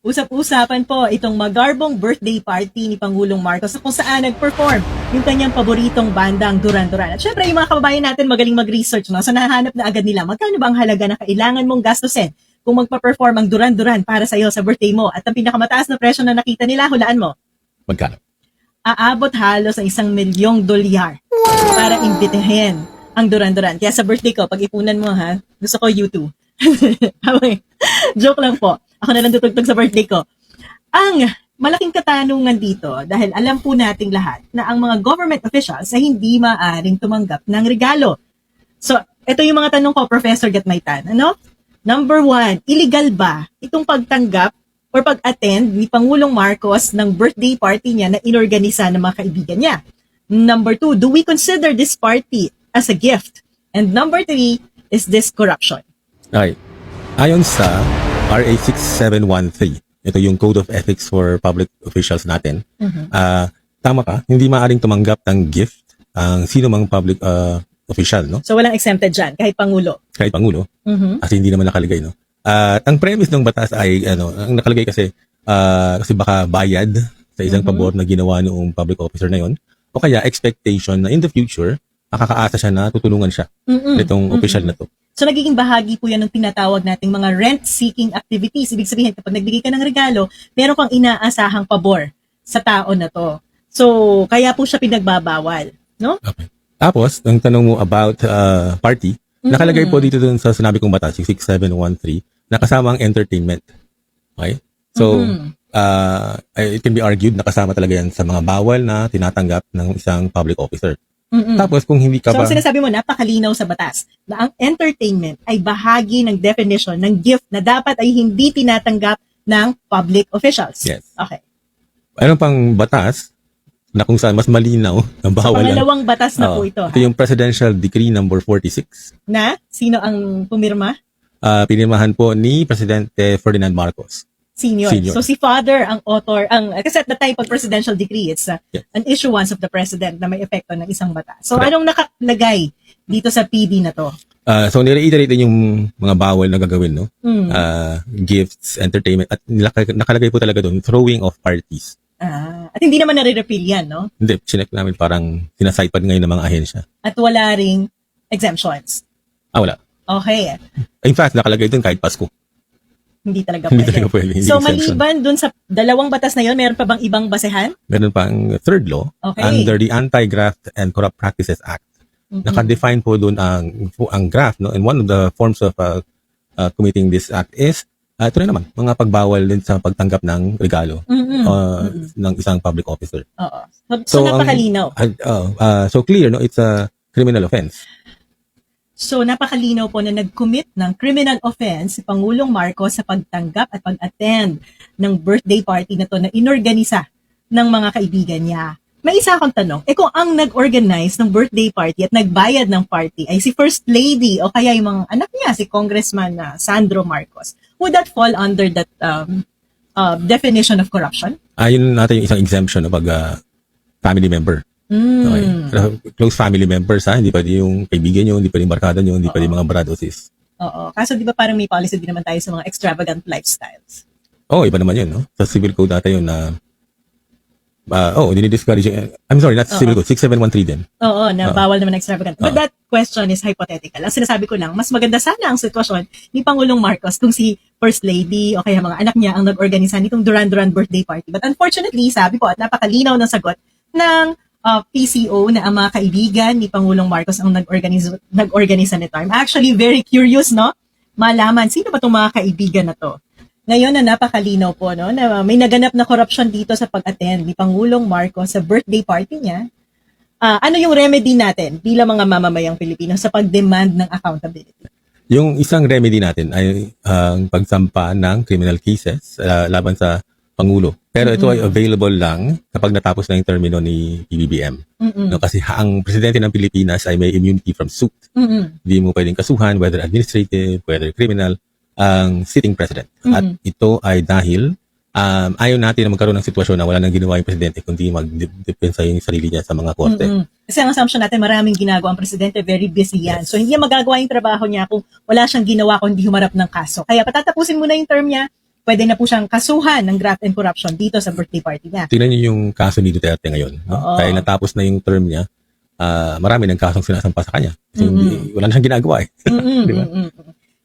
Usap-usapan po itong magarbong birthday party ni Pangulong Marcos kung saan nag-perform yung kanyang paboritong bandang Duran Duran. At syempre, yung mga kababayan natin magaling mag-research, no? So nahanap na agad nila magkano ba ang halaga na kailangan mong gastusin kung magpa-perform ang Duran Duran para sa iyo sa birthday mo. At ang pinakamataas na presyo na nakita nila, hulaan mo, Magkano? aabot halos sa isang milyong dolyar para imbitahin ang Duran Duran. Kaya sa birthday ko, pag ipunan mo ha, gusto ko YouTube. Okay. Joke lang po. Ako na lang tutugtog sa birthday ko. Ang malaking katanungan dito dahil alam po nating lahat na ang mga government officials ay hindi maaring tumanggap ng regalo. So, ito yung mga tanong ko, Professor Gatmaitan. Ano? Number one, illegal ba itong pagtanggap or pag-attend ni Pangulong Marcos ng birthday party niya na inorganisa ng mga kaibigan niya? Number two, do we consider this party as a gift? And number three, is this corruption? Okay. Ayon sa RA 6713, ito yung Code of Ethics for Public Officials natin. Mhm. Ah, tama ka, hindi maaring tumanggap ng gift ang sino mang public ah, official, no? So, walang exempted dyan, kahit Pangulo. Kahit pangulo, Mhm. kasi hindi naman nakalagay, no? At ang premise ng batas ay ano, ang nakalagay kasi ah, kasi baka bayad sa isang Mhm. pabor na ginawa noong public officer na yon o kaya expectation na in the future makakaasa siya na tutulungan siya Mhm. nitong Mhm. official na to. So nagiging bahagi po yan ng tinatawag nating mga rent-seeking activities. Ibig sabihin, kapag nagbigay ka ng regalo, meron kang inaasahang pabor sa tao na to. So, kaya po siya pinagbabawal. No? Okay. Tapos, ang tanong mo about uh, party, nakalagay po dito dun sa sinabi kong batas, yung 6713, nakasama ang entertainment. Okay? So, Mhm. uh, it can be argued na kasama talaga yan sa mga bawal na tinatanggap ng isang public officer. Mhm. Tapos, kung hindi ka So, ba... ang sinasabi mo, napakalinaw sa batas na ang entertainment ay bahagi ng definition ng gift na dapat ay hindi tinatanggap ng public officials. Yes. Okay. Ano pang batas na kung saan mas malinaw na So, bawal yan. pangalawang batas na po Oo. ito. Ito yung Presidential Decree number 46. Na? Sino ang pumirma? Uh, pinirmahan po ni Presidente Ferdinand Marcos. Senior. Senior. So si father ang author, ang kasi at the time pag presidential decree, it's uh, Yeah. an issuance of the president na may epekto ng isang batas. So Correct. anong nakalagay dito sa PD na to? Uh, so, nireiterate din yung mga bawal na gagawin, no? Hmm. uh, gifts, entertainment, at nakalagay po talaga doon, throwing of parties. Ah, at hindi naman nare-repeal yan, no? Hindi, chinek namin parang sinasaypad ngayon ng mga ahensya. At wala ring exemptions. Ah, wala. Okay. In fact, nakalagay doon kahit Pasko. Hindi talaga Hindi pwede. talaga pwede. Hindi So exemption. maliban dun sa dalawang batas na yon, meron pa bang ibang basehan? Meron pa ang third law, Okay. under the Anti-Graft and Corrupt Practices Act. Mhm. Naka-define po doon ang, ang graft, no? And one of the forms of uh, uh, committing this act is, uh, ito rin naman, mga pagbawal din sa pagtanggap ng regalo Mhm. uh, Mhm. ng isang public officer. Oo. So, so, So, ang- napakalinaw. Uh, uh, uh, so clear, no? It's a criminal offense. So napakalinaw po na nag-commit ng criminal offense si Pangulong Marcos sa pagtanggap at pag-attend ng birthday party na to na inorganisa ng mga kaibigan niya. May isa akong tanong, eh kung ang nag-organize ng birthday party at nagbayad ng party ay si First Lady o kaya yung mga anak niya, si Congressman na Sandro Marcos, would that fall under that um, uh, definition of corruption? Ayun natin yung isang exemption no, pag uh, family member. Mm. Okay. Pero close family members ha, hindi pwede yung kaibigan nyo, hindi pwede yung barkada nyo, hindi pwede yung mga brado sis. Oo. Kaso di ba parang may policy din naman tayo sa mga extravagant lifestyles? Oo, oh, iba naman yun, no? Sa civil code data yun na uh, oh, dinidiscourage yung- I'm sorry, not Oo. civil code, 6713 din. Oo, na Oo. bawal naman extravagant. But Oo. that question is hypothetical. Ang sinasabi ko lang, mas maganda sana ang sitwasyon ni Pangulong Marcos kung si First Lady o kaya mga anak niya ang nag-organisa nitong Duran Duran birthday party. But unfortunately, sabi ko at napakalinaw ng sagot ng uh, PCO na ang mga kaibigan ni Pangulong Marcos ang nag-organisa, nag-organisa nito. I'm actually very curious, no? Malaman, sino ba itong mga kaibigan na to? Ngayon na napakalinaw po, no, na may naganap na corruption dito sa pag-attend ni Pangulong Marcos sa birthday party niya. Ah, ano yung remedy natin bilang mga mamamayang Pilipino sa pag-demand ng accountability? Yung isang remedy natin ay ang pagsampa ng criminal cases uh, laban sa Pangulo. Pero ito ay available lang kapag natapos na yung termino ni PBBM. Mm-mm. No, kasi ang presidente ng Pilipinas ay may immunity from suit. Mm-mm. Hindi mo pwedeng kasuhan, whether administrative, whether criminal, ang sitting president. At Mhm. ito ay dahil um, ayaw natin na magkaroon ng sitwasyon na wala nang ginawa yung presidente kundi mag-depensa yung sarili niya sa mga korte. Mm-mm. Kasi ang assumption natin, maraming ginagawa ang presidente, very busy yan. So, hindi niya magagawa yung trabaho niya kung wala siyang ginawa kung hindi humarap ng kaso. Kaya patatapusin muna yung term niya, pwede na po siyang kasuhan ng graft and corruption dito sa birthday party niya. Tingnan niyo yung kaso ni Duterte ngayon. No? Oo. Dahil natapos na yung term niya, ah, marami ng kasong sinasampa sa kanya. Kasi hindi, wala na siyang ginagawa eh. Mm-mm, Di ba? mm-mm.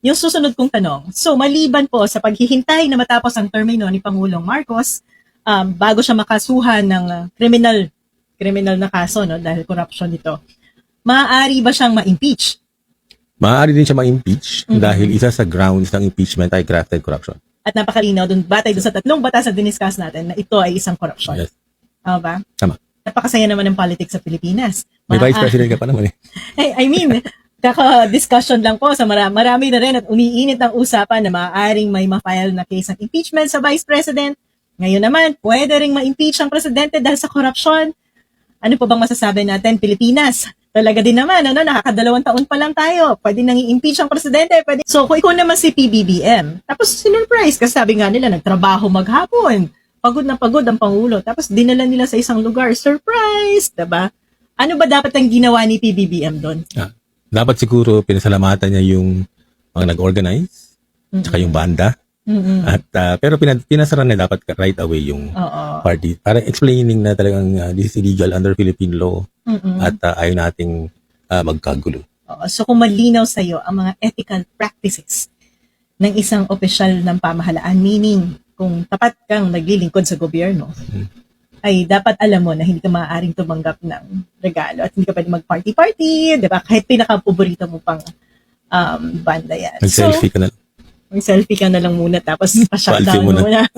Yung susunod kong tanong, so maliban po sa paghihintay na matapos ang termino ni Pangulong Marcos, um, bago siya makasuhan ng uh, criminal criminal na kaso no dahil corruption nito, maaari ba siyang ma-impeach? Maaari din siya ma-impeach Mhm. dahil isa sa grounds ng impeachment ay grafted corruption. At napakalinaw dun, batay dun sa tatlong batas na diniscuss natin na ito ay isang corruption. Yes. Tama ba? Tama. Napakasaya naman ng politics sa Pilipinas. May vice president ka pa naman eh. I, I mean, kaka-discussion lang po sa marami, marami na rin at umiinit ang usapan na maaaring may ma-file na case ng impeachment sa Vice President. Ngayon naman, pwede ring ma-impeach ang presidente dahil sa corruption. Ano po bang masasabi natin, Pilipinas? Talaga din naman, ano, nakakadalawang taon pa lang tayo. Pwede nang i-impeach ang presidente. Pwede. So, kung ikaw naman si PBBM, tapos sinurprise, kasi sabi nga nila, nagtrabaho maghapon. Pagod na pagod ang Pangulo. Tapos dinala nila sa isang lugar. Surprise! Diba? Ano ba dapat ang ginawa ni PBBM doon? Ah, dapat siguro pinasalamatan niya yung mga nag-organize, tsaka yung banda. Mm-mm. At ah, pero pinad, pinasara na dapat right away yung Oo. party para explaining na talagang ah, this is illegal under Philippine law Mm-mm. at ah, ayaw nating ah, magkagulo. Oo. So kung malinaw sa iyo ang mga ethical practices ng isang opisyal ng pamahalaan, meaning kung tapat kang naglilingkod sa gobyerno, ay dapat alam mo na hindi ka maaaring tumanggap ng regalo at hindi ka pwede mag-party-party, di ba? Kahit pinaka-paborito mo pang um, banda yan. Mag-selfie ka na. So, mag-selfie ka na lang muna tapos pa-shutdown muna. muna.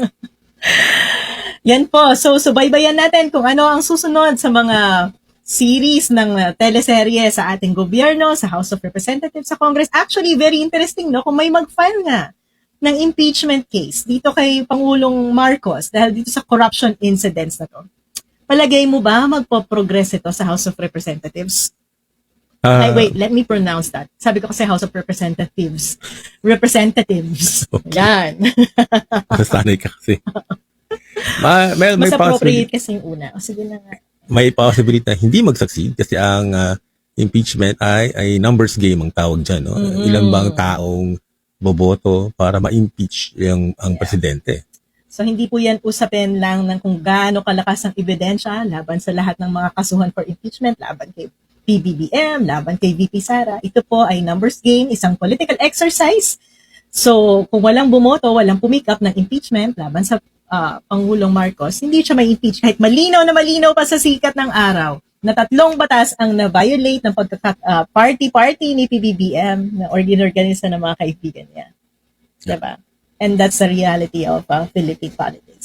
Yan po. So, subaybayan natin kung ano ang susunod sa mga series ng uh, teleserye sa ating gobyerno, sa House of Representatives, sa Congress. Actually, very interesting, no? Kung may mag-file nga ng impeachment case dito kay Pangulong Marcos dahil dito sa corruption incidents na to. Palagay mo ba magpo-progress ito sa House of Representatives? Ah, Ay, wait, let me pronounce that. Sabi ko kasi House of Representatives. Representatives. Okay. Yan. Nasanay ka kasi. Ma, may, may Mas appropriate possibility, kasi yung una. O sige na nga. May possibility na hindi mag-succeed kasi ang ah, impeachment ay, ay numbers game ang tawag dyan. No? Mm-mm. Ilan bang taong boboto para ma-impeach yung, ang presidente? So hindi po yan usapin lang ng kung gaano kalakas ang ebidensya laban sa lahat ng mga kasuhan for impeachment, laban kay PBBM, laban kay VP Sara. Ito po ay numbers game, isang political exercise. So kung walang bumoto, walang pumikap ng impeachment laban sa ah, Pangulong Marcos, hindi siya may impeach kahit malinaw na malinaw pa sa sikat ng araw na tatlong batas ang na-violate ng pagka-party-party ni PBBM na organisa ng mga kaibigan niya. Diba? And that's the reality of uh, Philippine politics.